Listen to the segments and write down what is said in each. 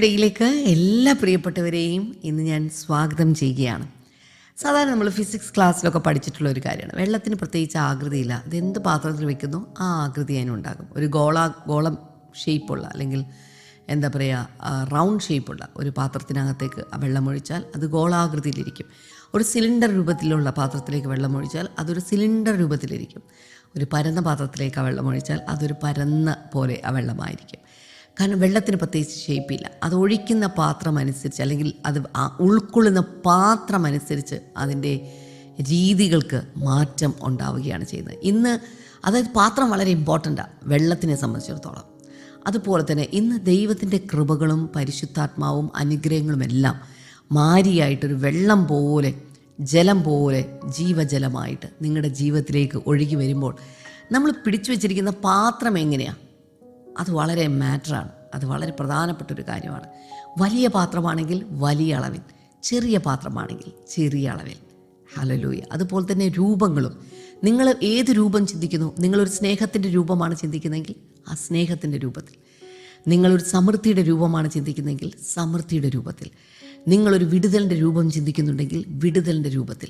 ടുഡേയിലേക്ക് എല്ലാ പ്രിയപ്പെട്ടവരെയും ഇന്ന് ഞാൻ സ്വാഗതം ചെയ്യുകയാണ്. സാധാരണ നമ്മൾ ഫിസിക്സ് ക്ലാസ്സിലൊക്കെ പഠിച്ചിട്ടുള്ള ഒരു കാര്യമാണ്. വെള്ളത്തിന് പ്രത്യേകിച്ച് ആകൃതിയില്ല. അത് എന്ത് പാത്രത്തിൽ വെക്കുന്നു ആ ആകൃതി അതിനുണ്ടാകും ഒരു ഗോള ഗോളം ഷേപ്പുള്ള അല്ലെങ്കിൽ എന്താ പറയുക റൗണ്ട് ഷേപ്പുള്ള ഒരു പാത്രത്തിനകത്തേക്ക് വെള്ളം വെള്ളമൊഴിച്ചാൽ അത് ഗോളാകൃതിയിലിരിക്കും. ഒരു സിലിണ്ടർ രൂപത്തിലുള്ള പാത്രത്തിലേക്ക് വെള്ളമൊഴിച്ചാൽ അതൊരു സിലിണ്ടർ രൂപത്തിലിരിക്കും. ഒരു പരന്ന പാത്രത്തിലേക്ക് ആ വെള്ളമൊഴിച്ചാൽ അതൊരു പരന്ന പോലെ ആ വെള്ളമായിരിക്കും. കാരണം വെള്ളത്തിന് പ്രത്യേകിച്ച് ഷേപ്പില്ല അത് ഒഴിക്കുന്ന പാത്രം അനുസരിച്ച് അല്ലെങ്കിൽ അത് ഉൾക്കൊള്ളുന്ന പാത്രം അനുസരിച്ച് അതിന്റെ രീതികൾക്ക് മാറ്റം ഉണ്ടാവുകയാണ് ചെയ്യുന്നത്. ഇന്ന് അതായത് പാത്രം വളരെ ഇമ്പോർട്ടന്റാണ് വെള്ളത്തിനെ സംബന്ധിച്ചിടത്തോളം. അതുപോലെ തന്നെ ഇന്ന് ദൈവത്തിന്റെ കൃപകളും പരിശുദ്ധാത്മാവും അനുഗ്രഹങ്ങളും എല്ലാം മാരിയായിട്ടൊരു വെള്ളം പോലെ ജലം പോലെ ജീവജലമായിട്ട് നിങ്ങളുടെ ജീവിതത്തിലേക്ക് ഒഴുകി വരുമ്പോൾ നമ്മൾ പിടിച്ചു വച്ചിരിക്കുന്ന പാത്രം എങ്ങനെയാണ് അത് വളരെ മാറ്ററാണ്. അത് വളരെ പ്രധാനപ്പെട്ട ഒരു കാര്യമാണ്. വലിയ പാത്രമാണെങ്കിൽ വലിയ അളവിൽ ചെറിയ പാത്രമാണെങ്കിൽ ചെറിയ അളവിൽ. ഹലലൂയ അതുപോലെ തന്നെ രൂപങ്ങളും. നിങ്ങൾ ഏത് രൂപം ചിന്തിക്കുന്നു? നിങ്ങളൊരു സ്നേഹത്തിന്റെ രൂപമാണ് ചിന്തിക്കുന്നതെങ്കിൽ ആ സ്നേഹത്തിന്റെ രൂപത്തിൽ. നിങ്ങളൊരു സമൃദ്ധിയുടെ രൂപമാണ് ചിന്തിക്കുന്നതെങ്കിൽ സമൃദ്ധിയുടെ രൂപത്തിൽ. നിങ്ങളൊരു വിടുതലിന്റെ രൂപം ചിന്തിക്കുന്നുണ്ടെങ്കിൽ വിടുതലിന്റെ രൂപത്തിൽ.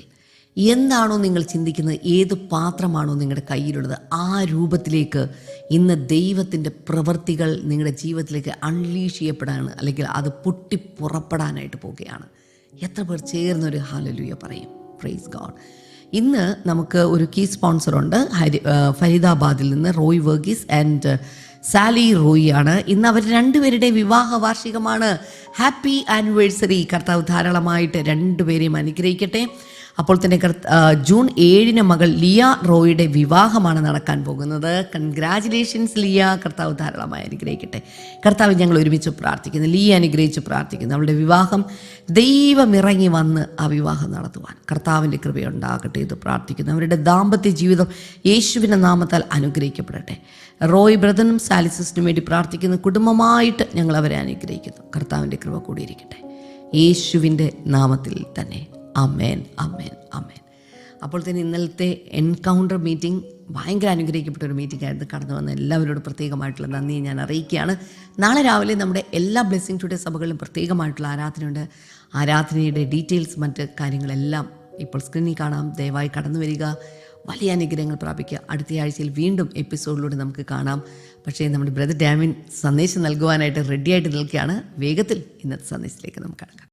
എന്താണോ നിങ്ങൾ ചിന്തിക്കുന്നത് ഏത് പാത്രമാണോ നിങ്ങളുടെ കയ്യിലുള്ളത് ആ രൂപത്തിലേക്ക് ഇന്ന് ദൈവത്തിന്റെ പ്രവൃത്തികൾ നിങ്ങളുടെ ജീവിതത്തിലേക്ക് അൺലീഷ് ചെയ്യപ്പെടാനാണ് അല്ലെങ്കിൽ അത് പൊട്ടിപ്പുറപ്പെടാനായിട്ട് പോവുകയാണ്. എത്ര പേർ ചേർന്നൊരു ഹാലലൂയ പറയും. പ്രൈസ് ഗോഡ് ഇന്ന് നമുക്ക് ഒരു കീ സ്പോൺസറുണ്ട് ഹരി ഫരീദാബാദിൽ നിന്ന് റോയ് വർഗീസ് ആൻഡ് സാലി റോയി ആണ്. ഇന്ന് അവർ രണ്ടുപേരുടെ വിവാഹ വാർഷികമാണ്. ഹാപ്പി ആനിവേഴ്സറി കർത്താവ് ധാരാളമായിട്ട് രണ്ടുപേരെയും അനുഗ്രഹിക്കട്ടെ. അപ്പോൾ തന്നെ ജൂൺ ഏഴിന് മകൾ ലിയ റോയുടെ വിവാഹമാണ് നടക്കാൻ പോകുന്നത്. കൺഗ്രാചുലേഷൻസ് ലിയ. കർത്താവ് ധാരാളമായി അനുഗ്രഹിക്കട്ടെ. കർത്താവ് ഞങ്ങൾ ഒരുമിച്ച് പ്രാർത്ഥിക്കുന്നു. ലിയ അനുഗ്രഹിച്ച് പ്രാർത്ഥിക്കുന്നു. അവളുടെ വിവാഹം ദൈവം ഇറങ്ങി വന്ന് ആ വിവാഹം നടത്തുവാൻ. കർത്താവിന്റെ കൃപയുണ്ടാകട്ടെ ഇത് പ്രാർത്ഥിക്കുന്നു. അവരുടെ ദാമ്പത്യ ജീവിതം യേശുവിന്റെ നാമത്താൽ അനുഗ്രഹിക്കപ്പെടട്ടെ. റോയ് ബ്രദനും സാലിസിസ്റ്റിനും വേണ്ടി പ്രാർത്ഥിക്കുന്ന. കുടുംബമായിട്ട് ഞങ്ങൾ അവരെ അനുഗ്രഹിക്കുന്നു. കർത്താവിന്റെ കൃപ കൂടിയിരിക്കട്ടെ. യേശുവിന്റെ നാമത്തിൽ തന്നെ. അമേൻ അമേൻ അമേൻ അപ്പോൾ തന്നെ ഇന്നലത്തെ എൻകൗണ്ടർ മീറ്റിംഗ് ഭയങ്കര അനുഗ്രഹിക്കപ്പെട്ട ഒരു മീറ്റിംഗ് ആയിരുന്നു. കടന്നു വന്ന എല്ലാവരോടും പ്രത്യേകമായിട്ടുള്ള നന്ദി ഞാൻ അറിയിക്കുകയാണ്. നാളെ രാവിലെ നമ്മുടെ എല്ലാ ബ്ലെസ്സിങ് ടുഡേ സഭകളിലും പ്രത്യേകമായിട്ടുള്ള ആരാധനയുണ്ട്. ആരാധനയുടെ ഡീറ്റെയിൽസ് മറ്റ് കാര്യങ്ങളെല്ലാം ഇപ്പോൾ സ്ക്രീനിൽ കാണാം. ദയവായി കടന്നു വരിക. വലിയ അനുഗ്രഹങ്ങൾ പ്രാപിക്കുക. അടുത്ത ആഴ്ചയിൽ വീണ്ടും എപ്പിസോഡിലൂടെ നമുക്ക് കാണാം. പക്ഷേ നമ്മുടെ ബ്രദർ ഡാമിൻ സന്ദേശം നൽകുവാനായിട്ട് റെഡിയായിട്ട് നിൽക്കുകയാണ്. വേഗത്തിൽ ഇന്നത്തെ സന്ദേശത്തിലേക്ക് നമുക്ക് കടക്കാം.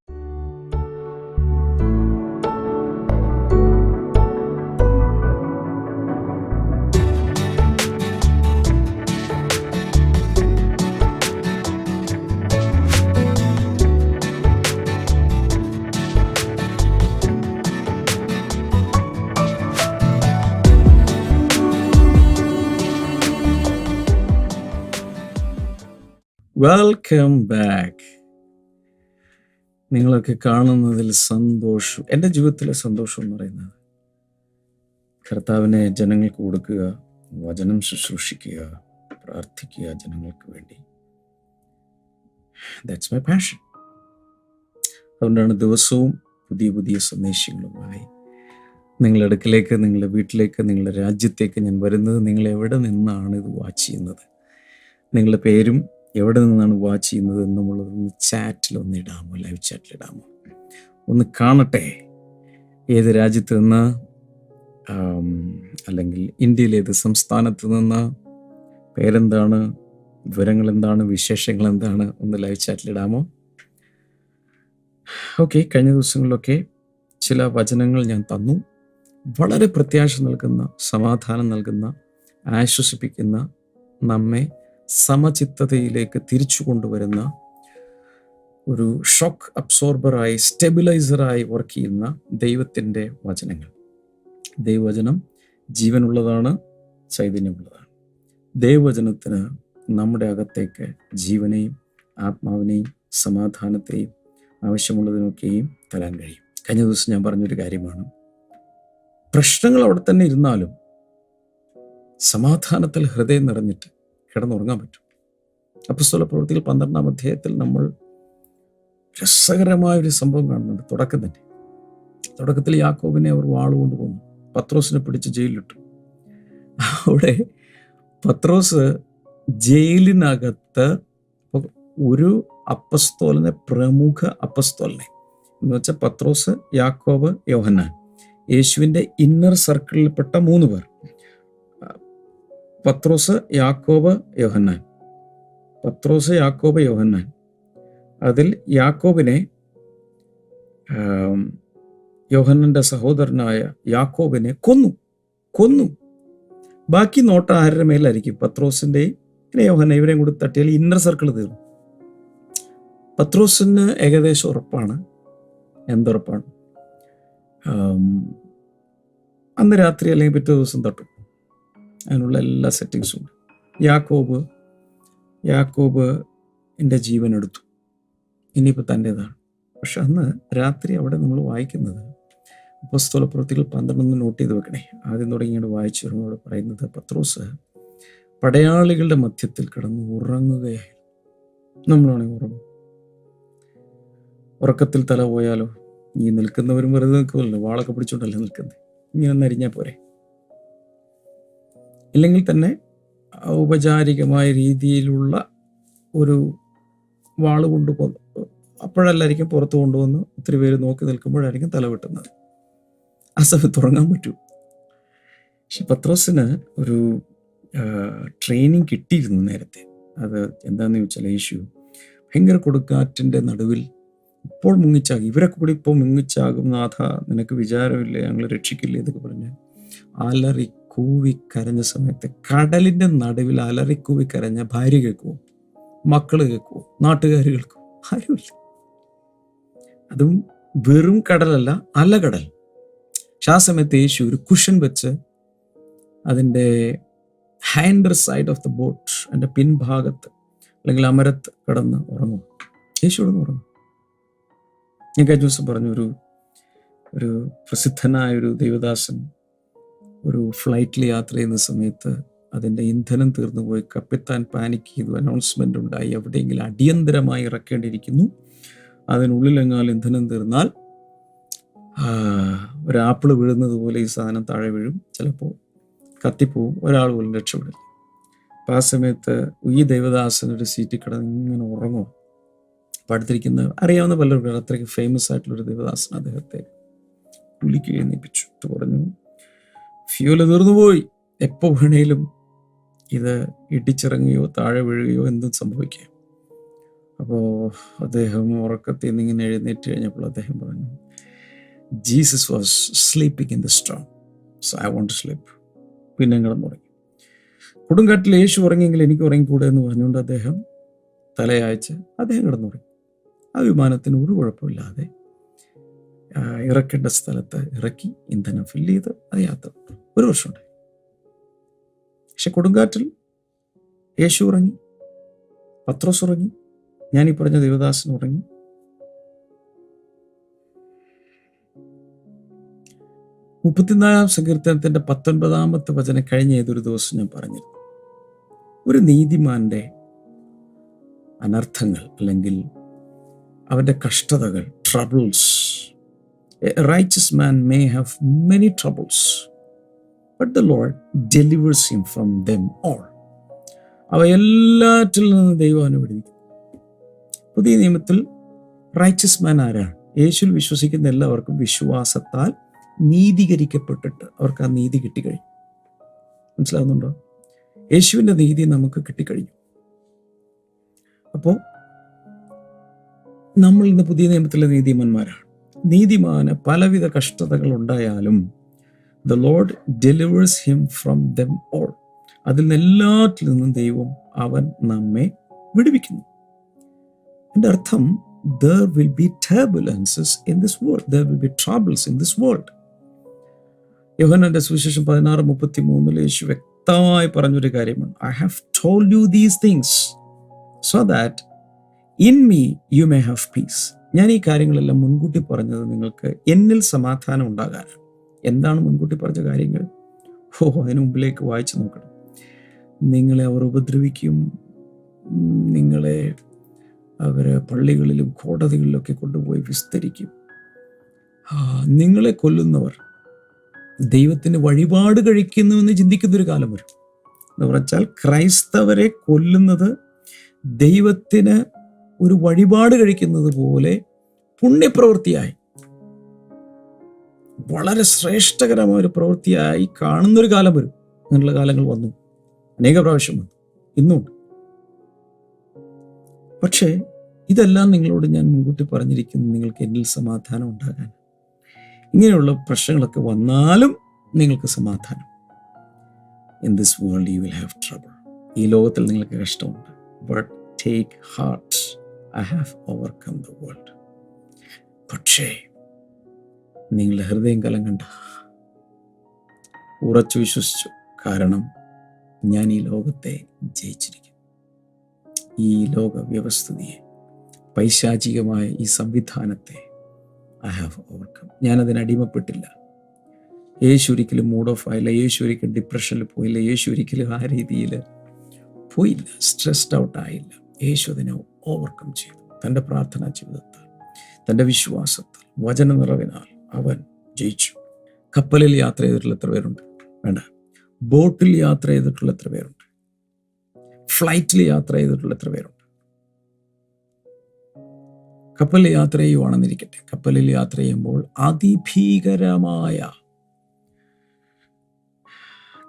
വെൽക്കം ബാക്ക് നിങ്ങളൊക്കെ കാണുന്നതിൽ സന്തോഷം. എന്റെ ജീവിതത്തിലെ സന്തോഷം എന്ന് പറയുന്നത് കർത്താവിനെ ജനങ്ങൾക്ക് കൊടുക്കുക വചനം ശുശ്രൂഷിക്കുക പ്രാർത്ഥിക്കുക ജനങ്ങൾക്ക് വേണ്ടി. ദാറ്റ്സ് മൈ പാഷൻ അതുകൊണ്ടാണ് ദിവസവും പുതിയ പുതിയ സന്ദേശങ്ങളുമായി നിങ്ങളുടെ അടുക്കിലേക്ക് നിങ്ങളുടെ വീട്ടിലേക്ക് നിങ്ങളുടെ രാജ്യത്തേക്ക് ഞാൻ വരുന്നത്. നിങ്ങൾ എവിടെ നിന്നാണ് ഇത് വാച്ച് ചെയ്യുന്നത്? നിങ്ങളുടെ പേരും എവിടെ നിന്നാണ് വാച്ച് ചെയ്യുന്നത് എന്നുള്ളത് ഒന്ന് ചാറ്റിൽ ഒന്ന് ഇടാമോ? ലൈവ് ചാറ്റിൽ ഇടാമോ? ഒന്ന് കാണട്ടെ. ഏത് രാജ്യത്ത് നിന്ന്? അല്ലെങ്കിൽ ഇന്ത്യയിലെ ഏത് സംസ്ഥാനത്ത് നിന്ന്? പേരെന്താണ്? വിവരങ്ങൾ എന്താണ് വിശേഷങ്ങൾ എന്താണ് ഒന്ന് ലൈവ് ചാറ്റിൽ ഇടാമോ? ഓക്കെ കഴിഞ്ഞ ദിവസങ്ങളിലൊക്കെ ചില വചനങ്ങൾ ഞാൻ തന്നു. വളരെ പ്രത്യാശ നൽകുന്ന സമാധാനം നൽകുന്ന ആശ്വസിപ്പിക്കുന്ന നമ്മെ സമചിത്തതയിലേക്ക് തിരിച്ചു കൊണ്ടുവരുന്ന ഒരു ഷോക്ക് അബ്സോർബറായി സ്റ്റെബിലൈസറായി വർക്ക് ചെയ്യുന്ന ദൈവത്തിന്റെ വചനങ്ങൾ. ദൈവവചനം ജീവനുള്ളതാണ് ചൈതന്യമുള്ളതാണ്. ദൈവവചനത്തിന് നമ്മുടെ അകത്തേക്ക് ജീവനെയും ആത്മാവിനെയും സമാധാനത്തെയും ആവശ്യമുള്ളതിനൊക്കെയും തരാൻ കഴിയും. കഴിഞ്ഞ ദിവസം ഞാൻ പറഞ്ഞൊരു കാര്യമാണ്. പ്രശ്നങ്ങൾ അവിടെ തന്നെ ഇരുന്നാലും സമാധാനത്തിൽ ഹൃദയം നിറഞ്ഞിട്ട് കിടന്നുറങ്ങാൻ പറ്റും. അപ്പസ്തോല പ്രവൃത്തികൾ പന്ത്രണ്ടാം അധ്യായത്തിൽ നമ്മൾ രസകരമായ ഒരു സംഭവം കാണുന്നുണ്ട്. തുടക്കം തന്നെ. തുടക്കത്തിൽ യാക്കോബിനെ അവർ വാളുകൊണ്ട് കൊന്നു. പത്രോസിനെ പിടിച്ച് ജയിലിലിട്ടു. അവിടെ പത്രോസ് ജയിലിനകത്ത് ഒരു അപ്പസ്തോലനെ പ്രമുഖ അപ്പസ്തോലനെ എന്ന് വെച്ചാൽ പത്രോസ് യാക്കോബ് യോഹന്നാൻ. യേശുവിന്റെ ഇന്നർ സർക്കിളിൽപ്പെട്ട മൂന്ന് പേർ. പത്രോസ് യാക്കോബ് യോഹന്നാൻ. പത്രോസ് യാക്കോബ് യോഹന്നാൻ. അതിൽ യാക്കോബിനെ യോഹന്നന്റെ സഹോദരനായ യാക്കോബിനെ കൊന്നു. കൊന്നു. ബാക്കി നോട്ട ആരുടെ മേലായിരിക്കും? പത്രോസിന്റെയും പിന്നെ യോഹന്ന ഇവരെയും കൂടി തട്ടിയാൽ ഇന്നർ സർക്കിൾ തീർന്നു. പത്രോസിന് ഏകദേശം ഉറപ്പാണ്. എന്തുറപ്പാണ്? അന്ന് രാത്രി അല്ലെങ്കിൽ പിറ്റേ ദിവസം തട്ടും. അതിനുള്ള എല്ലാ സെറ്റിങ്സും ഉണ്ട്. യാക്കോബ് യാക്കോബ് എന്റെ ജീവൻ എടുത്തു. ഇനിയിപ്പോൾ തന്റേതാണ്. പക്ഷെ അന്ന് രാത്രി അവിടെ നമ്മൾ വായിക്കുന്നത് പുസ്തക പ്രവൃത്തികൾ പന്ത്രണ്ടൊന്ന് നോട്ട് ചെയ്ത് വെക്കണേ. ആദ്യം തുടങ്ങിയാണ് വായിച്ചു അവിടെ പറയുന്നത് പത്രോസ് പടയാളികളുടെ മധ്യത്തിൽ കിടന്ന് ഉറങ്ങുകയായി. നമ്മളാണെങ്കിൽ ഉറങ്ങും. ഉറക്കത്തിൽ തല പോയാലോ? ഈ നിൽക്കുന്നവരും വെറുതെ നിൽക്കുമല്ലോ. വാളൊക്കെ പിടിച്ചോണ്ടല്ലേ നിൽക്കുന്നത് ഇങ്ങനെ നരിഞ്ഞാൽ പോരെ. ഇല്ലെങ്കിൽ തന്നെ ഔപചാരികമായ രീതിയിലുള്ള ഒരു വാൾ കൊണ്ട് അപ്പോഴല്ലായിരിക്കും പുറത്ത് കൊണ്ടുവന്ന് ഒത്തിരി പേര് നോക്കി നിൽക്കുമ്പോഴായിരിക്കും തല വെട്ടുന്നത്. ആ സമയത്ത് ഉറങ്ങാൻ പറ്റൂ. പക്ഷെ പത്രോസിന് ഒരു ട്രെയിനിങ് കിട്ടിയിരുന്നു നേരത്തെ. അത് എന്താണെന്ന് ചോദിച്ചാൽ യേശു ഭയങ്കര കൊടുക്കാറ്റിന്റെ നടുവിൽ ഇപ്പോൾ മുങ്ങിച്ചാകും. ഇവരൊക്കെ കൂടി ഇപ്പോൾ മുങ്ങിച്ചാകും. നാഥ നിനക്ക് വിചാരമില്ലേ ഞങ്ങൾ രക്ഷിക്കില്ലേ എന്നൊക്കെ പറഞ്ഞ് അലറി കൂവി കരഞ്ഞ സമയത്ത് കടലിന്റെ നടുവിൽ അലറി കൂവി കരഞ്ഞ ഭാര്യ കേൾക്കുമോ മക്കൾ കേൾക്കുമോ നാട്ടുകാർ കേൾക്കുമോ ആരുമില്ല. അതും വെറും കടലല്ല അലകടൽ. പക്ഷെ ആ സമയത്ത് യേശു ഒരു കുഷൻ വെച്ച് അതിന്റെ hinder side of the boat എന്റെ പിൻഭാഗത്ത് അല്ലെങ്കിൽ അമരത്ത് കിടന്ന് ഉറങ്ങും. യേശു കിടന്ന് ഉറങ്ങും. ഞാൻ കഴിഞ്ഞ ദിവസം പറഞ്ഞു ഒരു ഒരു പ്രസിദ്ധനായ ഒരു ദൈവദാസൻ ഒരു ഫ്ലൈറ്റിൽ യാത്ര ചെയ്യുന്ന സമയത്ത് അതിന്റെ ഇന്ധനം തീർന്നുപോയി. കപ്പിത്താൻ പാനിക് ചെയ്തു. അനൗൺസ്മെന്റ് ഉണ്ടായി. എവിടെയെങ്കിലും അടിയന്തരമായി ഇറക്കേണ്ടിയിരിക്കുന്നു. അതിനുള്ളിലെങ്ങാൽ ഇന്ധനം തീർന്നാൽ ഒരു ആപ്പിൾ വീഴുന്നത് പോലെ ഈ സാധനം താഴെ വീഴും. ചിലപ്പോൾ കത്തിപ്പോവും. ഒരാൾ പോലും രക്ഷപ്പെടില്ല. അപ്പം ആ സമയത്ത് ഈ ദേവദാസൻ ഒരു സീറ്റിൽ കിടന്ന് ഇങ്ങനെ ഉറങ്ങും അപ്പം അടുത്തിരിക്കുന്ന അറിയാവുന്ന പലർക്കും അത്രയ്ക്ക് ഫേമസ് ആയിട്ടുള്ളൊരു ദേവദാസൻ അദ്ദേഹത്തെ കുലിക്ക് എഴുന്നേപ്പിച്ചു. പറഞ്ഞു ഫ്യൂൽ തീർന്നുപോയി എപ്പോൾ വേണേലും ഇത് ഇടിച്ചിറങ്ങുകയോ താഴെ വീഴുകയോ എന്തും സംഭവിക്കാം. അപ്പോൾ അദ്ദേഹം ഉറക്കത്തിൽ നിന്ന് ഇങ്ങനെ എഴുന്നേറ്റ് കഴിഞ്ഞപ്പോൾ അദ്ദേഹം പറഞ്ഞു Jesus was sleeping in the storm so I won't sleep. പിന്നെ കിടന്നുറങ്ങി കൊടുങ്കാട്ടിൽ യേശു ഉറങ്ങിയെങ്കിൽ എനിക്ക് ഉറങ്ങിക്കൂടെ എന്ന് പറഞ്ഞുകൊണ്ട് അദ്ദേഹം തലയാഴ്ച അദ്ദേഹം കിടന്നുറങ്ങി ആ വിമാനത്തിന് ഒരു കുഴപ്പമില്ലാതെ ഇറക്കേണ്ട സ്ഥലത്ത് ഇറക്കി ഇന്ധനം ഫില്ല് ചെയ്ത് അത് യാത്ര. ഒരു വർഷമുണ്ടായി പക്ഷെ കൊടുങ്കാറ്റിൽ യേശു ഉറങ്ങി പത്രോസ് ഉറങ്ങി ഈ പറഞ്ഞ ദേവദാസൻ ഉറങ്ങി. മുപ്പത്തിനാലാം സങ്കീർത്തനത്തിന്റെ പത്തൊൻപതാമത്തെ വചനം കഴിഞ്ഞ ഏതൊരു ദിവസം ഞാൻ പറഞ്ഞിരുന്നു. ഒരു നീതിമാന്റെ അനർത്ഥങ്ങൾ അല്ലെങ്കിൽ അവന്റെ കഷ്ടതകൾ troubles righteous righteous man may have many troubles, but the Lord delivers him from them അവ എല്ലാറ്റിൽ നിന്ന് ദൈവം അനുവദിക്കും പുതിയ നിയമത്തിൽ റൈച്ചസ് മാൻ ആരാണ് യേശുവിൽ വിശ്വസിക്കുന്ന എല്ലാവർക്കും വിശ്വാസത്താൽ നീതീകരിക്കപ്പെട്ടിട്ട് അവർക്ക് ആ നീതി കിട്ടിക്കഴിഞ്ഞു. മനസ്സിലാവുന്നുണ്ടോ? യേശുവിന്റെ നീതി നമുക്ക് കിട്ടിക്കഴിഞ്ഞു. അപ്പോൾ നമ്മൾ ഇന്ന് പുതിയ നിയമത്തിലെ നീതിമാന്മാരാണ്. നീതിമാന് പലവിധ കഷ്ടതകൾ ഉണ്ടായാലും the Lord delivers him from them all അതിൽ നിന്ന് എല്ലാറ്റിൽ നിന്നും ദൈവം അവൻ നമ്മെ വിടുവിക്കുന്നു. എന്റെ അർത്ഥം there will be turbulences in this world there will be troubles in this world യോഹനന്റെ സുവിശേഷം പതിനാറ് മുപ്പത്തി മൂന്നിൽ യേശു വ്യക്തമായി പറഞ്ഞൊരു കാര്യമാണ് I have told you these things so that in me you may have peace ഞാൻ ഈ കാര്യങ്ങളെല്ലാം മുൻകൂട്ടി പറഞ്ഞത് നിങ്ങൾക്ക് എന്നിൽ സമാധാനം ഉണ്ടാകാനാണ്. എന്താണ് മുൻകൂട്ടി പറഞ്ഞ കാര്യങ്ങൾ? ഓ അതിനു മുമ്പിലേക്ക് വായിച്ചു നോക്കണം. നിങ്ങളെ അവർ ഉപദ്രവിക്കും. നിങ്ങളെ അവർ പള്ളികളിലും കോടതികളിലൊക്കെ കൊണ്ടുപോയി വിസ്തരിക്കും. നിങ്ങളെ കൊല്ലുന്നവർ ദൈവത്തിന് വഴിപാട് കഴിക്കുന്നു എന്ന് ചിന്തിക്കുന്ന ഒരു കാലം വരും. എന്ന് പറഞ്ഞാൽ ക്രൈസ്തവരെ കൊല്ലുന്നത് ദൈവത്തിന് ഒരു വഴിപാട് കഴിക്കുന്നത് പോലെ പുണ്യപ്രവൃത്തിയായി. വളരെ ശ്രേഷ്ഠകരമായ ഒരു പ്രവൃത്തിയായി കാണുന്നൊരു കാലം വരും. അങ്ങനെയുള്ള കാലങ്ങൾ വന്നു. അനേക പ്രാവശ്യം വന്നു. ഇന്നുണ്ട്. പക്ഷേ ഇതെല്ലാം നിങ്ങളോട് ഞാൻ മുൻകൂട്ടി പറഞ്ഞിരിക്കുന്നു. നിങ്ങൾക്ക് എന്നിൽ സമാധാനം ഉണ്ടാകാൻ. ഇങ്ങനെയുള്ള പ്രശ്നങ്ങളൊക്കെ വന്നാലും നിങ്ങൾക്ക് സമാധാനം. In this world you will have trouble ഈ ലോകത്തിൽ നിങ്ങൾക്ക് കഷ്ടമുണ്ട്. But take heart I have overcome the world പക്ഷേ നിങ്ങളുടെ ഹൃദയം കലങ്കണ്ട ഉറച്ചു വിശ്വസിച്ചു. കാരണം ഞാൻ ഈ ലോകത്തെ ജയിച്ചിരിക്കും. ഈ ലോക വ്യവസ്ഥിതിയെ പൈശാചികമായ ഈ സംവിധാനത്തെ ഐ ഹാവ് ഓവർകം ഞാനതിന് അടിമപ്പെട്ടില്ല. യേശു ഒരിക്കലും മൂഡ് ഓഫ് ആയില്ല. യേശു ഒരിക്കലും ഡിപ്രഷനിൽ പോയില്ല. യേശു ഒരിക്കലും ആ രീതിയിൽ പോയില്ല. സ്ട്രെസ്ഡ് ഔട്ട് ആയില്ല. യേശു അതിനെ ഓവർകം ചെയ്തു. തന്റെ പ്രാർത്ഥനാ ജീവിതത്താൽ തന്റെ വിശ്വാസത്താൽ വചന നിറവിനാൽ അവൻ ജയിച്ചു. കപ്പലിൽ യാത്ര ചെയ്തിട്ടുള്ള എത്ര പേരുണ്ട്? വേണ്ട. ബോട്ടിൽ യാത്ര ചെയ്തിട്ടുള്ള എത്ര പേരുണ്ട്? ഫ്ലൈറ്റിൽ യാത്ര ചെയ്തിട്ടുള്ള എത്ര പേരുണ്ട്? കപ്പലിൽ യാത്ര ചെയ്യുവാണെന്നിരിക്കട്ടെ. കപ്പലിൽ യാത്ര ചെയ്യുമ്പോൾ അതിഭീകരമായ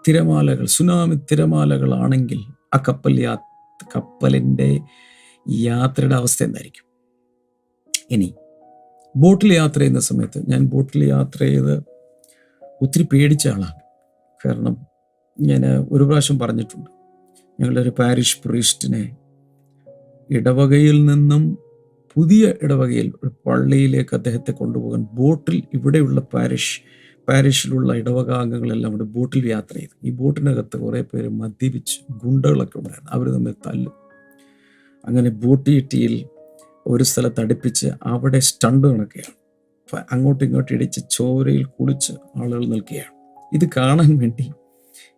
തിരമാലകൾ സുനാമി തിരമാലകളാണെങ്കിൽ ആ കപ്പൽ യാ കപ്പലിന്റെ യാത്രയുടെ അവസ്ഥ എന്തായിരിക്കും? ഇനി ബോട്ടിൽ യാത്ര ചെയ്യുന്ന സമയത്ത് ഞാൻ ബോട്ടിൽ യാത്ര ചെയ്ത് ഒത്തിരി പേടിച്ച ആളാണ്. കാരണം ഞാൻ ഒരു പ്രാവശ്യം പറഞ്ഞിട്ടുണ്ട് ഞങ്ങളുടെ ഒരു പാരിഷ് പ്രീസ്റ്റിനെ ഇടവകയിൽ നിന്നും പുതിയ ഇടവകയിൽ ഒരു പള്ളിയിലേക്ക് അദ്ദേഹത്തെ കൊണ്ടുപോകാൻ ബോട്ടിൽ ഇവിടെയുള്ള പാരിഷ് പാരിഷിലുള്ള ഇടവക അംഗങ്ങളെല്ലാം കൂടെ ബോട്ടിൽ യാത്ര ചെയ്തു. ഈ ബോട്ടിനകത്ത് കുറേ പേര് മദ്യപിച്ച് ഗുണ്ടകളൊക്കെ ഉണ്ടായിരുന്നു. അവർ തമ്മിൽ തല്ലും. അങ്ങനെ ബൂട്ടിയിട്ടിയിൽ ഒരു സ്ഥലത്ത് അടുപ്പിച്ച് അവിടെ സ്റ്റണ്ട് നടക്കുകയാണ്. അങ്ങോട്ടും ഇങ്ങോട്ടും ഇടിച്ച് ചോരയിൽ കുളിച്ച് ആളുകൾ നിൽക്കുകയാണ്. ഇത് കാണാൻ വേണ്ടി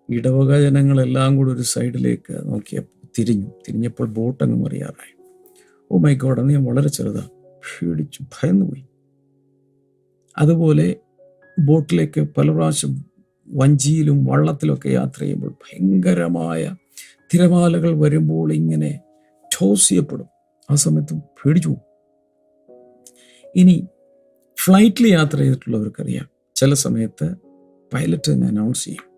ഇടവക ജനങ്ങളെല്ലാം കൂടി ഒരു സൈഡിലേക്ക് നോക്കിയപ്പോൾ തിരിഞ്ഞു. തിരിഞ്ഞപ്പോൾ ബോട്ട് അങ്ങ് മറിയാറായി. ഓ മൈ ഗോഡ് അന്ന് ഞാൻ വളരെ ചെറുതാണ് ക്ഷീണിച്ചു ഭയന്നു പോയി. അതുപോലെ ബോട്ടിലേക്ക് പല പ്രാവശ്യം വഞ്ചിയിലും വള്ളത്തിലൊക്കെ യാത്ര ചെയ്യുമ്പോൾ ഭയങ്കരമായ തിരമാലകൾ വരുമ്പോൾ ഇങ്ങനെ ടോസ് ചെയ്യപ്പെടും. ആ സമയത്ത് പേടിച്ചു ഇനി ഫ്ലൈറ്റിൽ യാത്ര ചെയ്തിട്ടുള്ളവർക്കറിയാം. ചില സമയത്ത് പൈലറ്റ് തന്നെ അനൗൺസ് ചെയ്യും.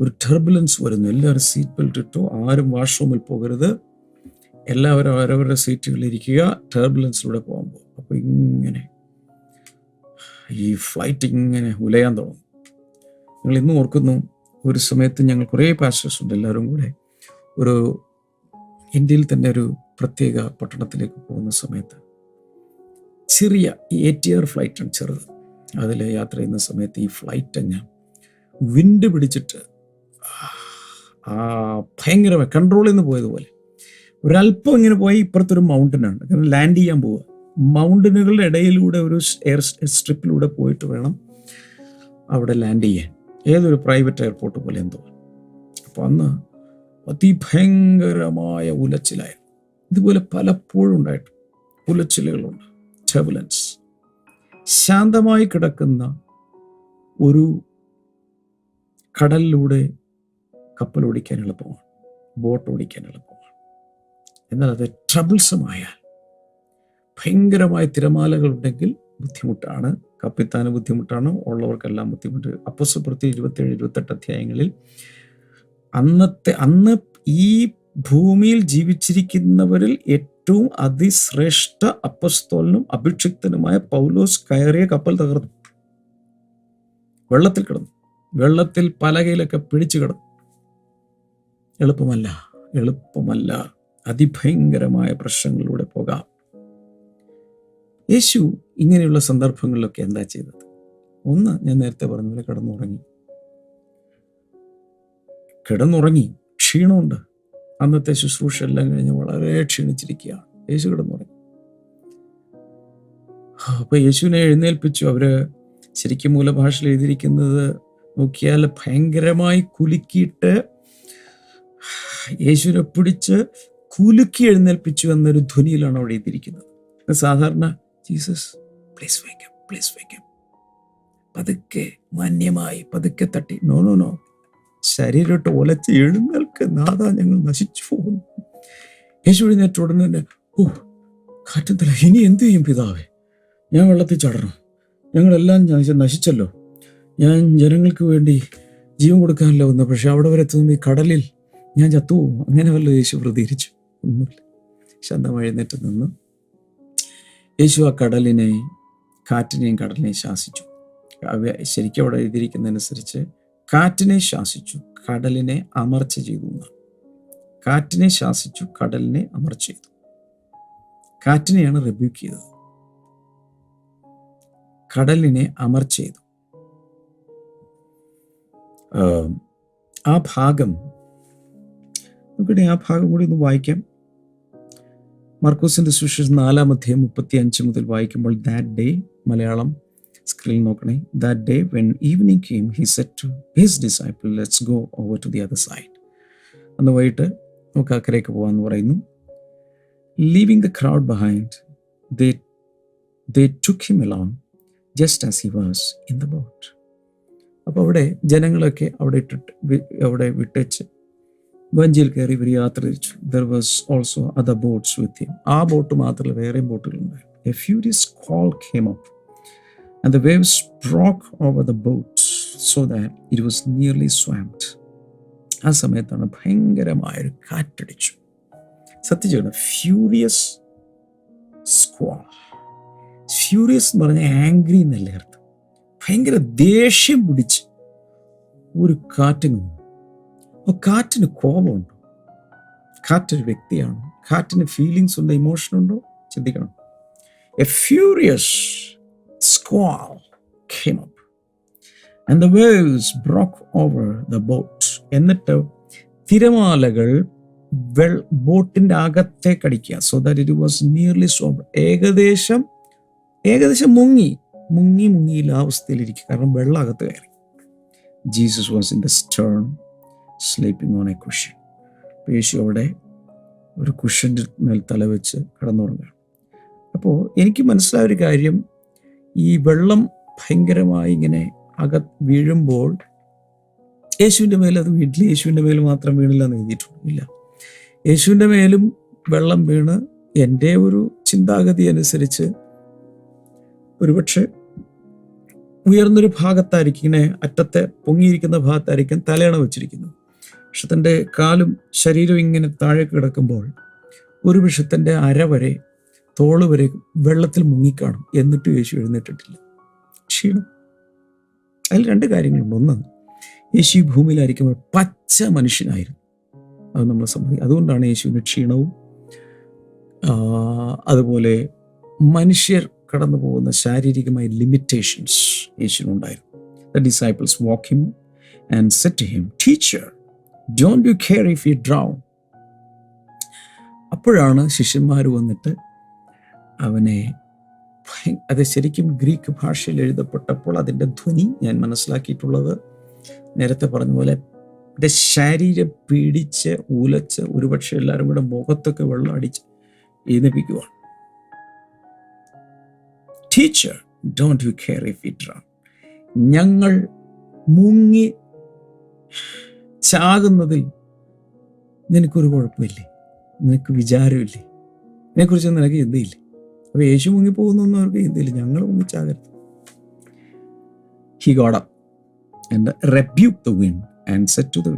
ഒരു ടെർബുലൻസ് വരുന്നു. എല്ലാവരും സീറ്റ് ബെൽറ്റ് ഇട്ടു ആരും വാഷ്റൂമിൽ പോകരുത്. എല്ലാവരും അവരവരുടെ സീറ്റുകളിൽ ഇരിക്കുക. ടെർബുലൻസിലൂടെ പോകാൻ പോകും. അപ്പോൾ ഇങ്ങനെ ഈ ഫ്ലൈറ്റ് ഇങ്ങനെ ഉലയാൻ തുടങ്ങും. നിങ്ങൾ ഇന്നും ഓർക്കുന്നു ഒരു സമയത്ത് ഞങ്ങൾ കുറേ പാസ്റ്റേഴ്സ് ഉണ്ട് എല്ലാവരും കൂടെ. ഒരു ഇന്ത്യയിൽ തന്നെ ഒരു പ്രത്യേക പട്ടണത്തിലേക്ക് പോകുന്ന സമയത്ത് ചെറിയ ഈ എയർ ഫ്ലൈറ്റ് ആണ് ചെറുത്. അതിൽ യാത്ര ചെയ്യുന്ന സമയത്ത് ഈ ഫ്ലൈറ്റ് ഞാൻ വിൻഡ് പിടിച്ചിട്ട് ആ ഭയങ്കരമായി കൺട്രോളിൽ നിന്ന് പോയതുപോലെ. ഒരല്പം ഇങ്ങനെ പോയി ഇപ്പുറത്തൊരു മൗണ്ടനാണ് കാരണം ലാൻഡ് ചെയ്യാൻ പോവുക. മൗണ്ടനുകളുടെ ഇടയിലൂടെ ഒരു എയർ സ്ട്രിപ്പിലൂടെ പോയിട്ട് വേണം അവിടെ ലാൻഡ് ചെയ്യാൻ. ഏതൊരു പ്രൈവറ്റ് എയർപോർട്ട് പോലെ എന്തോ അപ്പോൾ അന്ന് അതിഭയങ്കരമായ ഉലച്ചിലായിരുന്നു. ഇതുപോലെ പലപ്പോഴും ഉണ്ടായിട്ട് ഉലച്ചിലുകളുണ്ട്. ടെബുലൻസ് ശാന്തമായി കിടക്കുന്ന ഒരു കടലിലൂടെ കപ്പൽ ഓടിക്കാൻ എളുപ്പമാണ്. ബോട്ട് ഓടിക്കാൻ എളുപ്പമാണ്. എന്നാൽ അത് ട്രബിൾസമായാൽ ഭയങ്കരമായ തിരമാലകൾ ഉണ്ടെങ്കിൽ ബുദ്ധിമുട്ടാണ്. കപ്പിത്താന് ബുദ്ധിമുട്ടാണ്. ഉള്ളവർക്കെല്ലാം ബുദ്ധിമുട്ട്. അപ്പസ്വപ്രത്തി ഇരുപത്തേഴ് ഇരുപത്തെട്ട് അധ്യായങ്ങളിൽ അന്നത്തെ അന്ന് ഈ ഭൂമിയിൽ ജീവിച്ചിരിക്കുന്നവരിൽ ഏറ്റവും അതിശ്രേഷ്ഠ അപ്പസ്തോലിനും അഭിക്ഷിക്തനുമായ പൗലോസ് കയറിയ കപ്പൽ തകർന്നു. വെള്ളത്തിൽ കിടന്നു. വെള്ളത്തിൽ പലകയിലൊക്കെ പിടിച്ചു കിടന്നു. എളുപ്പമല്ല എളുപ്പമല്ല. അതിഭയങ്കരമായ പ്രശ്നങ്ങളിലൂടെ പോകാം. യേശു ഇങ്ങനെയുള്ള സന്ദർഭങ്ങളിലൊക്കെ എന്താ ചെയ്തത്? ഒന്ന് ഞാൻ നേരത്തെ പറഞ്ഞ പോലെ കിടന്നുറങ്ങി. കിടന്നുറങ്ങി. ക്ഷീണമുണ്ട്. അന്നത്തെ ശുശ്രൂഷ എല്ലാം കഴിഞ്ഞ് വളരെ ക്ഷീണിച്ചിരിക്കുകയാണ്. യേശു കിടന്നുറങ്ങി. അപ്പൊ യേശുവിനെ എഴുന്നേൽപ്പിച്ചു. അവർ ശരിക്കും മൂലഭാഷയിൽ എഴുതിയിരിക്കുന്നത് നോക്കിയാൽ ഭയങ്കരമായി കുലുക്കിയിട്ട് യേശുവിനെ പിടിച്ച് കുലുക്കി എഴുന്നേൽപ്പിച്ചു എന്നൊരു ധ്വനിയിലാണ് അവിടെ എഴുതിയിരിക്കുന്നത്. സാധാരണ ജീസസ് പ്ലീസ് വയ്ക്കാം പ്ലീസ് വയ്ക്കാം പതുക്കെ മാന്യമായി പതുക്കെ തട്ടി. നോ നോ നോ ശരീരട്ട് ഒലച്ച് എഴുന്നേൽക്ക്. നാഥ ഞങ്ങൾ നശിച്ചു പോകുന്നു. യേശു എഴുന്നേറ്റ ഉടനെ തന്നെ ഓ കാറ്റത്തില്ല ഇനി എന്തു ചെയ്യും പിതാവേ? ഞാൻ വെള്ളത്തിൽ ചടണം ഞങ്ങളെല്ലാം നശിച്ചല്ലോ. ഞാൻ ജനങ്ങൾക്ക് വേണ്ടി ജീവൻ കൊടുക്കാനല്ലോ വന്നു. പക്ഷെ അവിടെ വരെ എത്തുന്ന ഈ കടലിൽ ഞാൻ ചത്തുപോകും. അങ്ങനെ വല്ല യേശു പ്രതികരിച്ചു. ഒന്നുമില്ല. ശാന്തമായി എഴുന്നേറ്റ് നിന്ന്. യേശു ആ കടലിനെ കാറ്റിനെയും കടലിനെയും ശാസിച്ചു. ശരിക്കും അവിടെ എഴുതിയിരിക്കുന്നതനുസരിച്ച് കാറ്റിനെ ശാസിച്ചു കടലിനെ അമർച്ച ചെയ്തു. കാറ്റിനെ ശാസിച്ചു കടലിനെ അമർച്ച ചെയ്തു. കാറ്റിനെയാണ് റെബ്യൂക്ക് ചെയ്തത്. കടലിനെ അമർച്ച ചെയ്തു. ആം, ഭാഗം നോക്കട്ടെ ആ ഭാഗം കൂടി ഒന്ന് വായിക്കാം. മർക്കോസിന്റെ സുശേഷം നാലാം അധ്യായം മുപ്പത്തി അഞ്ച് മുതൽ വായിക്കുമ്പോൾ ദാറ്റ് ഡേ മലയാളം സ്ക്രീൻ നോക്കണേ. That day when evening came he said to his disciple let's go over to the other side അന്ന് വൈകിട്ട് നമുക്ക് അക്കരയ്ക്ക് പോകാമെന്ന് പറയുന്നു leaving the crowd behind they took him along just as he was in the boat അപ്പോൾ അവിടെ ജനങ്ങളൊക്കെ അവിടെ ഇട്ടിട്ട് അവിടെ വിട്ടച്ച് വഞ്ചിയിൽ കയറി ഇവർ യാത്ര തിരിച്ചു. There was also other boats with him ആ ബോട്ട് മാത്രമല്ല വേറെയും ബോട്ടുകളുണ്ടായിരുന്നു. A furious squall came up and the waves broke over the boat so that it was nearly swamped. ആ സമയത്താണ് ഭയങ്കരമായൊരു കാറ്റടിച്ചു. സത്യം ചെയ്യണം ഫ്യൂരിയസ് സ്ക്വാൾ ഫ്യൂരിയസ് എന്ന് പറഞ്ഞാൽ ആംഗ്രി എന്നല്ലേ അർത്ഥം? ഭയങ്കര ദേഷ്യം പിടിച്ച് ഒരു കാറ്റിന്. അപ്പോൾ കാറ്റിന് കോപമുണ്ടോ? കാറ്റൊരു വ്യക്തിയാണ്? കാറ്റിന് ഫീലിങ്സ് ഉണ്ടോ? ഇമോഷൻ ഉണ്ടോ? ചിന്തിക്കണം. A furious squall came up and the waves broke over the boat. എന്നിട്ട് തിരമാലകൾ വെൾ ബോട്ടിന്റെ അകത്തേക്ക് അടിക്കുക. So that it was nearly sober ഏകദേശം ഏകദേശം മുങ്ങി മുങ്ങി മുങ്ങിയില്ല അവസ്ഥയിലിരിക്കുക. കാരണം വെള്ളം അകത്ത് കയറി. Jesus was in the stern sleeping on a cushion യേശു അവിടെ ഒരു കുഷന്റെ മേൽ തലവെച്ച് വെച്ച് അപ്പോൾ എനിക്ക് മനസ്സിലായ ഒരു കാര്യം ഈ വെള്ളം ഭയങ്കരമായി ഇങ്ങനെ അക വീഴുമ്പോൾ യേശുവിന്റെ മേൽ അത് വീട്ടിൽ യേശുവിന്റെ മേൽ മാത്രം വീണില്ല എന്ന് എഴുതിയിട്ടില്ല യേശുവിന്റെ മേലും വെള്ളം വീണ് എന്റെ ഒരു ചിന്താഗതി അനുസരിച്ച് ഒരുപക്ഷെ ഉയർന്നൊരു ഭാഗത്തായിരിക്കും ഇങ്ങനെ അറ്റത്തെ പൊങ്ങിയിരിക്കുന്ന ഭാഗത്തായിരിക്കും തലയണ വെച്ചിരിക്കുന്നത്. പക്ഷെ തന്റെ കാലും ശരീരവും ഇങ്ങനെ താഴേക്ക് കിടക്കുമ്പോൾ ഒരു വിഷത്തിന്റെ അര വരെ തോൾ വരെ വെള്ളത്തിൽ മുങ്ങിക്കാണും. എന്നിട്ട് യേശു എഴുന്നേറ്റിട്ടില്ല. ക്ഷീണം. അതിൽ രണ്ട് കാര്യങ്ങളുണ്ട്. ഒന്ന് യേശു ഭൂമിയിലായിരിക്കുമ്പോൾ പച്ച മനുഷ്യനായിരുന്നു. അത് നമ്മൾ സമ്മതി അതുകൊണ്ടാണ് യേശുവിന് ക്ഷീണവും അതുപോലെ മനുഷ്യർ കടന്നു പോകുന്ന ശാരീരികമായ limitations യേശുവിനുണ്ടായിരുന്നു. The disciples woke him and said him teacher don't you care if you drown അപ്പോഴാണ് ശിഷ്യന്മാർ വന്നിട്ട് അവനെ അത് ശരിക്കും ഗ്രീക്ക് ഭാഷയിൽ എഴുതപ്പെട്ടപ്പോൾ അതിന്റെ ധ്വനി ഞാൻ മനസ്സിലാക്കിയിട്ടുള്ളത്. നേരത്തെ പറഞ്ഞ പോലെ എന്റെ ശരീരം പീഡിച്ച് ഉലച്ച് ഒരുപക്ഷെ എല്ലാവരും കൂടെ മുഖത്തൊക്കെ വെള്ളം അടിച്ച് എഴുന്നേപ്പിക്കുവാണ് teacher don't you care if it ഞങ്ങൾ മുങ്ങി ചാകുന്നതിൽ നിനക്കൊരു കുഴപ്പമില്ലേ? നിനക്ക് വിചാരമില്ലേ? ഇതിനെക്കുറിച്ചൊന്നും നിനക്ക് ചിന്തയില്ലേ? അപ്പൊ യേശു മുങ്ങി പോകുന്നൊന്നും അവർക്ക് ചിന്തയില്ല ഞങ്ങൾ മുങ്ങിച്ചാകരുത് he got up and rebuke the wind and said to the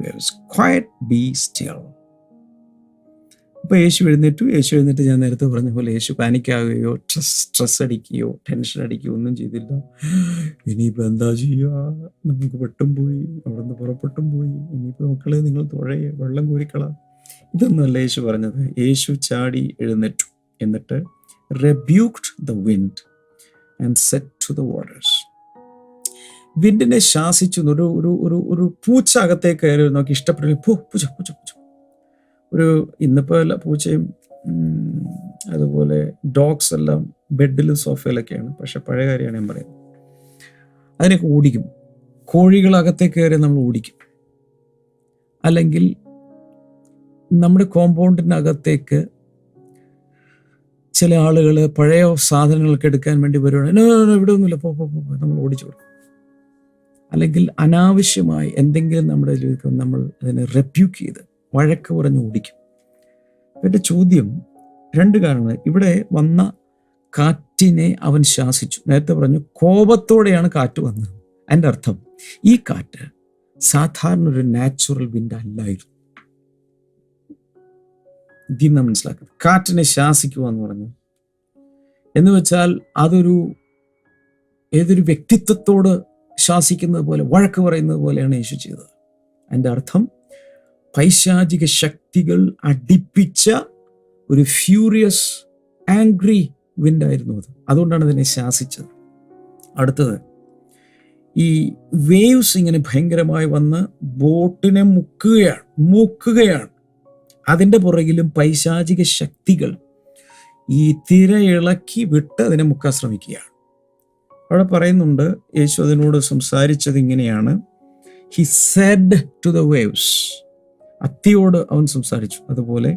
quiet be still അപ്പൊ യേശു എഴുന്നേറ്റു. യേശു എഴുന്നേറ്റ് ഞാൻ നേരത്തെ പറഞ്ഞ പോലെ യേശു പാനിക്കാവുകയോ സ്ട്രെസ് സ്ട്രെസ് അടിക്കുകയോ ടെൻഷൻ അടിക്കുകയോ ഒന്നും ചെയ്തില്ല. ഇനിയിപ്പോൾ എന്താ ചെയ്യുക? നമുക്ക് പെട്ടും പോയി അവിടെ നിന്ന് പുറപ്പെട്ടും പോയി. ഇനിയിപ്പോൾ മക്കളെ നിങ്ങൾ തുഴയെ വെള്ളം കോരിക്കള. ഇതൊന്നുമല്ല യേശു പറഞ്ഞത്. യേശു ചാടി എഴുന്നേറ്റു. എന്നിട്ട് rebuked the wind and said to the waters വിൻഡിനെ ശാസിച്ചു ഒരു ഒരു ഒരു ഒരു പൂച്ച അകത്തേക്ക് കയറി നമുക്ക് ഇഷ്ടപ്പെട്ടു പൂ പൂച്ച പൂച്ച പൂച്ച. ഒരു ഇന്നിപ്പോൾ എല്ലാ പൂച്ചയും അതുപോലെ ഡോഗ്സ് എല്ലാം ബെഡിലും സോഫയിലൊക്കെയാണ്. പക്ഷെ പഴയ കാര്യമാണ് ഞാൻ പറയുന്നത് അതിനൊക്കെ ഓടിക്കും. കോഴികൾ അകത്തേക്ക് കയറി നമ്മൾ ഓടിക്കും. അല്ലെങ്കിൽ നമ്മുടെ കോമ്പൗണ്ടിനകത്തേക്ക് ചില ആളുകൾ പഴയ സാധനങ്ങളൊക്കെ എടുക്കാൻ വേണ്ടി വരുവാണ്. "No, no, no, ഇവിടെ ഒന്നുമില്ല പോ." നമ്മൾ ഓടിച്ചു കൊടുക്കും. അല്ലെങ്കിൽ അനാവശ്യമായി എന്തെങ്കിലും നമ്മുടെ ജീവിതത്തിൽ നമ്മൾ അതിനെ റെപ്യൂക്ക് ചെയ്ത് വഴക്ക് പറഞ്ഞ് ഓടിക്കും. എന്റെ ചോദ്യം രണ്ട് കാരണങ്ങൾ. ഇവിടെ വന്ന കാറ്റിനെ അവൻ ശാസിച്ചു. നേരത്തെ പറഞ്ഞു കോപത്തോടെയാണ് കാറ്റ് വന്നത്. എന്റെ അർത്ഥം ഈ കാറ്റ് സാധാരണ ഒരു നാച്ചുറൽ വിൻഡ് അല്ലായിരുന്നു. ഇതിൽ നിന്ന് മനസ്സിലാക്കുന്നത് കാറ്റിനെ ശാസിക്കുക എന്ന് പറഞ്ഞു. എന്ന് വെച്ചാൽ അതൊരു ഏതൊരു വ്യക്തിത്വത്തോട് ശാസിക്കുന്നത് പോലെ വഴക്ക് പറയുന്നത് പോലെയാണ് യേശു ചെയ്തത്. അതിന്റെ അർത്ഥം പൈശാചിക ശക്തികൾ അടിപ്പിച്ച ഒരു ഫ്യൂറിയസ് ആംഗ്രി വിൻഡായിരുന്നു അത്. അതുകൊണ്ടാണ് അതിനെ ശാസിച്ചത്. അടുത്തത് ഈ വേവ്സ് ഇങ്ങനെ ഭയങ്കരമായി വന്ന് ബോട്ടിനെ മുക്കുകയാണ് മുക്കുകയാണ്. അതിന്റെ പുറകിലും പൈശാചിക ശക്തികൾ ഈ തിര ഇളക്കി വിട്ട് അതിനെ മുക്കാൻ ശ്രമിക്കുകയാണ്. അവിടെ പറയുന്നുണ്ട് യേശു അതിനോട് സംസാരിച്ചത് ഇങ്ങനെയാണ്. He said to the waves അത്തിയോട് അവൻ സംസാരിച്ചു. അതുപോലെ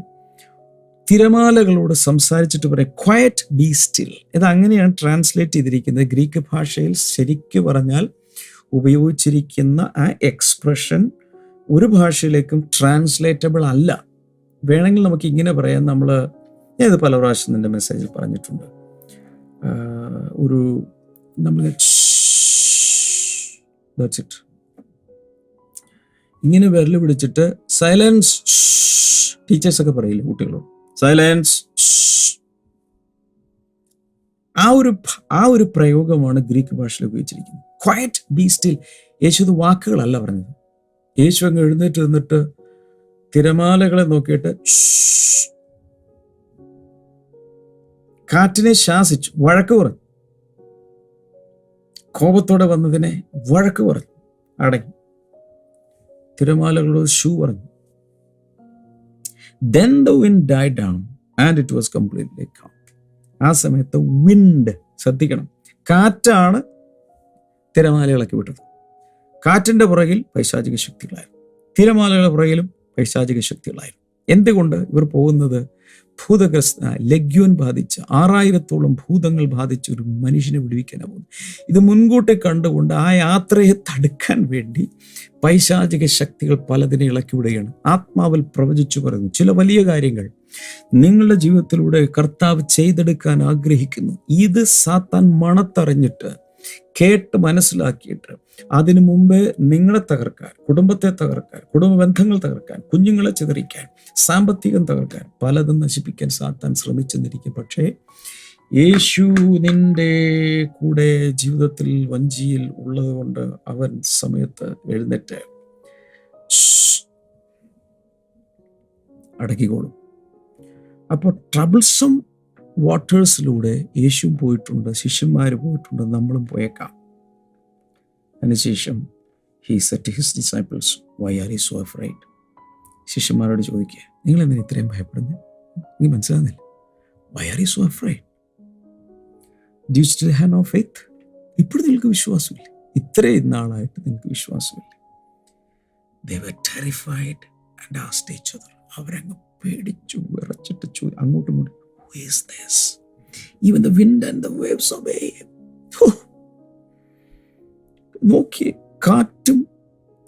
തിരമാലകളോട് സംസാരിച്ചിട്ട് പറയും ക്വയറ്റ് ബി സ്റ്റിൽ ഇത് അങ്ങനെയാണ് ട്രാൻസ്ലേറ്റ് ചെയ്തിരിക്കുന്നത്. ഗ്രീക്ക് ഭാഷയിൽ ശരിക്ക് പറഞ്ഞാൽ ഉപയോഗിച്ചിരിക്കുന്ന ആ എക്സ്പ്രഷൻ ഒരു ഭാഷയിലേക്കും ട്രാൻസ്ലേറ്റബിൾ അല്ല. വേണമെങ്കിൽ നമുക്ക് ഇങ്ങനെ പറയാം. നമ്മൾ ഞാൻ ഇത് പല പ്രാവശ്യം നിന്റെ മെസ്സേജിൽ പറഞ്ഞിട്ടുണ്ട്. ഒരു നമ്മൾ ഇറ്റ് ഇങ്ങനെ വിരൽ പിടിച്ചിട്ട് സൈലൻസ് ടീച്ചേഴ്സൊക്കെ പറയില്ലേ കുട്ടികളോട്? സൈലൻസ് ആ ഒരു ആ ഒരു പ്രയോഗമാണ് ഗ്രീക്ക് ഭാഷയിൽ ഉപയോഗിച്ചിരിക്കുന്നത്. ക്വയറ്റ് ബി സ്റ്റിൽ യേശു വാക്കുകളല്ല പറഞ്ഞത്. യേശു അങ്ങ് എഴുന്നേറ്റ് നിന്നിട്ട് തിരമാലകളെ നോക്കിയിട്ട്. കാറ്റിനെ ശാസിച്ചു വഴക്ക് പറഞ്ഞു. കോപത്തോടെ വന്നതിനെ വഴക്ക് പറഞ്ഞു അടങ്ങി. തിരമാലകളോട് ഷൂ പറഞ്ഞു. Then the wind down and it was completely ആ സമയത്ത് വിൻഡ് ശ്രദ്ധിക്കണം കാറ്റാണ് തിരമാലകളൊക്കെ വിട്ടത്. കാറ്റിന്റെ പുറകിൽ പൈശാചിക ശക്തികളായിരുന്നു. തിരമാലകളുടെ പുറകിലും പൈശാചിക ശക്തികളായിരുന്നു എന്തുകൊണ്ട് ഇവർ പോകുന്നത്? ഭൂതഗ്രസ്ത ലഗ്യോൻ ബാധിച്ച് ആറായിരത്തോളം ഭൂതങ്ങൾ ബാധിച്ച് ഒരു മനുഷ്യനെ വിടുവിക്കാനാണ് പോകുന്നത്. ഇത് മുൻകൂട്ടി കണ്ടുകൊണ്ട് ആ യാത്രയെ തടുക്കാൻ വേണ്ടി പൈശാചിക ശക്തികൾ പലതിനെ ഇളക്കി വിടുകയാണ്. ആത്മാവിൽ പ്രവചിച്ചു പറയുന്നു ചില വലിയ കാര്യങ്ങൾ നിങ്ങളുടെ ജീവിതത്തിലൂടെ കർത്താവ് ചെയ്തെടുക്കാൻ ആഗ്രഹിക്കുന്നു. ഇത് സാത്താൻ മണത്തറിഞ്ഞിട്ട് കേട്ട് മനസ്സിലാക്കിയിട്ട് അതിനു മുമ്പേ നിങ്ങളെ തകർക്കാൻ കുടുംബത്തെ തകർക്കാൻ കുടുംബ ബന്ധങ്ങൾ തകർക്കാൻ കുഞ്ഞുങ്ങളെ ചിതറിക്കാൻ സാമ്പത്തികം തകർക്കാൻ പലതും നശിപ്പിക്കാൻ സാത്താൻ ശ്രമിച്ചെന്നിരിക്കും. പക്ഷേ യേശു നിന്റെ കൂടെ ജീവിതത്തിൽ വഞ്ചിയിൽ ഉള്ളത് കൊണ്ട് അവൻ സമയത്ത് എഴുന്നേറ്റ് അടക്കിക്കോളും. അപ്പോൾ ട്രബിൾസം വാട്ടേഴ്സിലൂടെ യേശു പോയിട്ടുണ്ട് ശിഷ്യന്മാർ പോയിട്ടുണ്ട് നമ്മളും പോയേക്കാം. അതിനുശേഷം he said his disciples why are you so right ശിഷ്യന്മാരോട് ചോദിക്കുക നിങ്ങൾ എന്തിനാ ഇത്രയും ഭയപ്പെടുന്നത് നിങ്ങൾ മനസ്സിലാകുന്നില്ല. Why are you so afraid do still have of faith ഇപ്പോഴും നിങ്ങൾക്ക് വിശ്വാസമില്ല. ഇത്രയും നാളായിട്ട് നിങ്ങൾക്ക് വിശ്വാസമില്ല. ദൈവ ടെറിഫൈഡ് ആൻഡ് അവരങ്ങ് പേടിച്ചു വിറച്ചിട്ട് ചോ അങ്ങോട്ടും ഇങ്ങോട്ടും Who is this? Even the wind and the waves obey. Him. നോക്കി കാറ്റും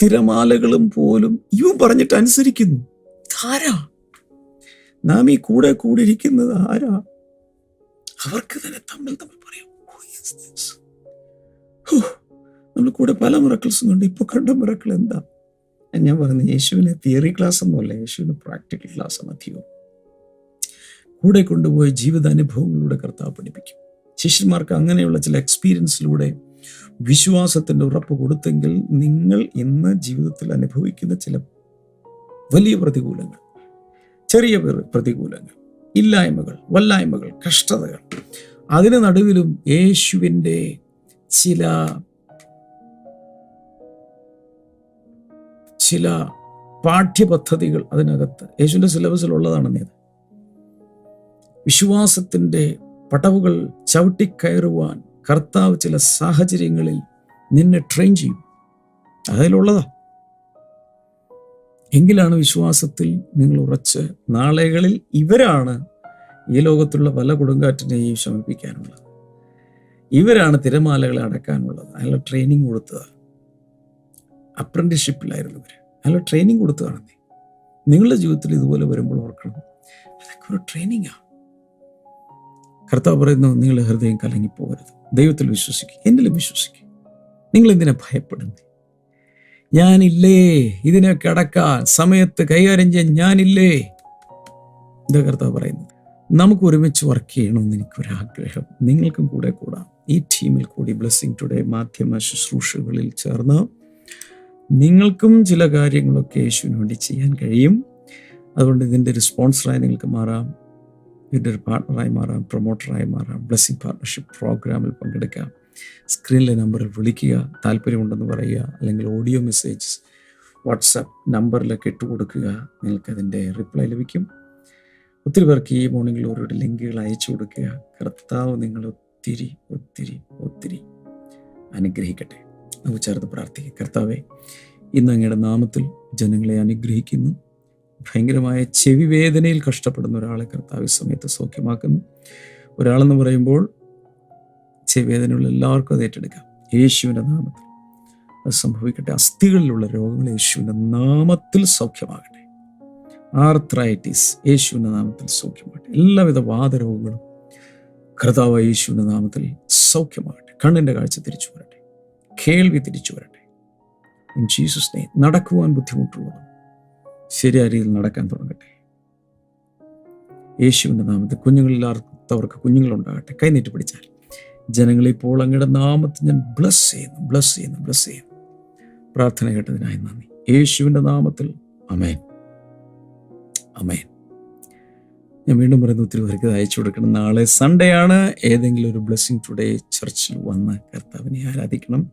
തിരമാലകളും പോലും ഇവൻ പറഞ്ഞിട്ട് അനുസരിക്കുന്നു. ആരാ? നാം ഈ കൂടെ കൂടിയിരിക്കുന്നത് ആരാ? അവർക്ക് തന്നെ തമ്മിൽ തമ്മിൽ പറയാം. നമ്മൾ കൂടെ പല മിറക്കിൾസും ഉണ്ട്. ഇപ്പൊ കണ്ട മിറക്കിൾ എന്താ? ഞാൻ പറഞ്ഞു യേശുവിന് തിയറി ക്ലാസ് ഒന്നുമല്ല. യേശുവിന് പ്രാക്ടിക്കൽ ക്ലാസ് ആണ് അധികവും. കൂടെ കൊണ്ടുപോയി ജീവിതാനുഭവങ്ങളിലൂടെ കർത്താവ് പഠിപ്പിക്കും. ശിഷ്യന്മാർക്ക് അങ്ങനെയുള്ള ചില എക്സ്പീരിയൻസിലൂടെ വിശ്വാസത്തിന്റെ ഉറപ്പ് കൊടുത്തെങ്കിൽ നിങ്ങൾ ഇന്ന് ജീവിതത്തിൽ അനുഭവിക്കുന്ന ചില വലിയ പ്രതികൂലങ്ങൾ ചെറിയ പ്രതികൂലങ്ങൾ ഇല്ലായ്മകൾ വല്ലായ്മകൾ കഷ്ടതകൾ അതിന് നടുവിലും യേശുവിന്റെ ചില ചില പാഠ്യപദ്ധതികൾ അതിനകത്ത്. യേശുവിന്റെ അത് വിശ്വാസത്തിന്റെ പടവുകൾ ചവിട്ടിക്കയറുവാൻ കർത്താവ് ചില സാഹചര്യങ്ങളിൽ നിന്നെ ട്രെയിൻ ചെയ്യും. അതിലുള്ളതാ. എങ്കിലാണ് വിശ്വാസത്തിൽ നിങ്ങൾ ഉറച്ച് നാളെകളിൽ ഇവരാണ് ഈ ലോകത്തുള്ള പല കൊടുങ്കാറ്റിനെയും ശമിപ്പിക്കാനുള്ളത്. ഇവരാണ് തിരമാലകളെ അടക്കാനുള്ളത്. അതിനുള്ള ട്രെയിനിങ് കൊടുത്തത്. അപ്രന്റിഷിപ്പിലായിരുന്നു ഇവർ അതിനുള്ള ട്രെയിനിങ് കൊടുത്തതാണ് നിങ്ങളുടെ ജീവിതത്തിൽ ഇതുപോലെ വരുമ്പോൾ ഓർക്കണം. അതൊക്കെ ഒരു ട്രെയിനിങ്ങാണ് കർത്താവ് പറയുന്നു നിങ്ങളുടെ ഹൃദയം കലങ്ങിപ്പോകരുത്. ദൈവത്തിൽ വിശ്വസിക്കുക എന്നിലും വിശ്വസിക്കുക നിങ്ങൾ എന്തിനാ ഭയപ്പെടുന്നത് ഞാനില്ലേ? ഇതിനൊക്കെ അടക്കാൻ സമയത്ത് കൈകാര്യം ചെയ്യാൻ ഞാനില്ലേ? എന്താ കർത്താവ് പറയുന്നത്. നമുക്ക് ഒരുമിച്ച് വർക്ക് ചെയ്യണമെന്ന് എനിക്കൊരാഗ്രഹം. നിങ്ങൾക്കും കൂടെ കൂടാം. ഈ ടീമിൽ കൂടി ബ്ലെസ്സിങ് ടുഡേ മാധ്യമ ശുശ്രൂഷകളിൽ ചേർന്ന് നിങ്ങൾക്കും ചില കാര്യങ്ങളൊക്കെ യേശുവിന് വേണ്ടി ചെയ്യാൻ കഴിയും. അതുകൊണ്ട് ഇതിന്റെ ഒരു സ്പോൺസറായി നിങ്ങൾക്ക് മാറാം. ഇതിന്റെ ഒരു പാർട്ണറായി മാറാം പ്രൊമോട്ടറായി മാറാം ബ്ലെസ്സിങ് പാർട്ണർഷിപ്പ് പ്രോഗ്രാമിൽ പങ്കെടുക്കാം. സ്ക്രീനിലെ നമ്പറിൽ വിളിക്കുക താല്പര്യമുണ്ടെന്ന് പറയുക അല്ലെങ്കിൽ ഓഡിയോ മെസ്സേജ് വാട്സാപ്പ് നമ്പറിലൊക്കെ ഇട്ട് കൊടുക്കുക നിങ്ങൾക്കതിന്റെ റിപ്ലൈ ലഭിക്കും. ഒത്തിരി പേർക്ക് ഈ മോർണിംഗ് ഗ്ലോറിയുടെ ലിങ്കുകൾ അയച്ചു കൊടുക്കുക. കർത്താവ് നിങ്ങൾ ഒത്തിരി ഒത്തിരി ഒത്തിരി അനുഗ്രഹിക്കട്ടെ. നമുക്ക് ചേർത്ത് പ്രാർത്ഥിക്കുക കർത്താവെ ഇന്ന് അങ്ങയുടെ നാമത്തിൽ ജനങ്ങളെ അനുഗ്രഹിക്കുന്നു. ഭയങ്കരമായ ചെവി വേദനയിൽ കഷ്ടപ്പെടുന്ന ഒരാളെ കർത്താവ് സമയത്ത് സൗഖ്യമാക്കുന്നു. ഒരാളെന്ന് പറയുമ്പോൾ ചെവി വേദനയുള്ള എല്ലാവർക്കും അത് ഏറ്റെടുക്കാം. യേശുവിന്റെ നാമത്തിൽ. അത് സംഭവിക്കട്ടെ. അസ്ഥികളിലുള്ള രോഗങ്ങൾ യേശുവിന്റെ നാമത്തിൽ സൗഖ്യമാകട്ടെ. ആർത്രൈറ്റിസ് യേശുവിന്റെ നാമത്തിൽ സൗഖ്യമാകട്ടെ. എല്ലാവിധ വാദരോഗങ്ങളും കർത്താവ് യേശുവിന്റെ നാമത്തിൽ സൗഖ്യമാകട്ടെ. കണ്ണിന്റെ കാഴ്ച തിരിച്ചു വരട്ടെ. കേൾവി തിരിച്ചു വരട്ടെ. ഇൻ ജീസസ് നടക്കുവാൻ ബുദ്ധിമുട്ടുള്ളതും ശരിയായ രീതിയിൽ നടക്കാൻ തുടങ്ങട്ടെ. യേശുവിന്റെ നാമത്തിൽ കുഞ്ഞുങ്ങളില്ലാത്തവർക്ക് കുഞ്ഞുങ്ങളുണ്ടാകട്ടെ. കൈനീട്ടി പിടിച്ചാൽ. ജനങ്ങളിപ്പോൾ അങ്ങയുടെ നാമത്തിൽ ഞാൻ ബ്ലസ് ചെയ്യുന്നു ബ്ലസ് ചെയ്യുന്നു ബ്ലസ് ചെയ്യുന്നു. പ്രാർത്ഥന കേട്ടതിനായി നന്ദി. യേശുവിന്റെ നാമത്തിൽ. അമേൻ അമേൻ ഞാൻ വീണ്ടും പറയുന്നു ഒത്തിരി പേർക്ക് അയച്ചു കൊടുക്കണം. നാളെ സൺഡേ ആണ്. ഏതെങ്കിലും ഒരു ബ്ലെസ്സിങ് ടുഡേ ചർച്ചിൽ വന്ന് കർത്താവിനെ ആരാധിക്കണം.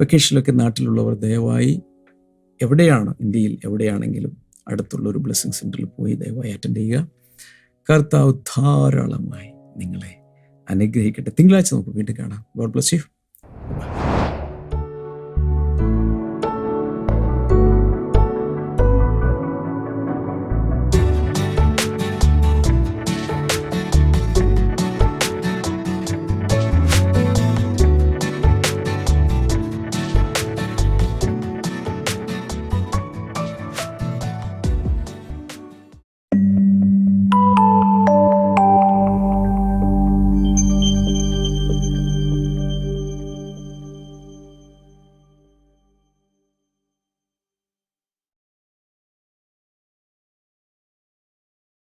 വെക്കേഷനിലൊക്കെ നാട്ടിലുള്ളവർ ദയവായി എവിടെയാണ് ഇന്ത്യയിൽ എവിടെയാണെങ്കിലും അടുത്തുള്ള ഒരു ബ്ലെസ്സിങ് സെന്ററിൽ പോയി ദയവായി അറ്റൻഡ് ചെയ്യുക. കർത്താവ് ധാരാളമായി നിങ്ങളെ അനുഗ്രഹിക്കട്ടെ. തിങ്കളാഴ്ച നമുക്ക് വീണ്ടും കാണാം. God bless you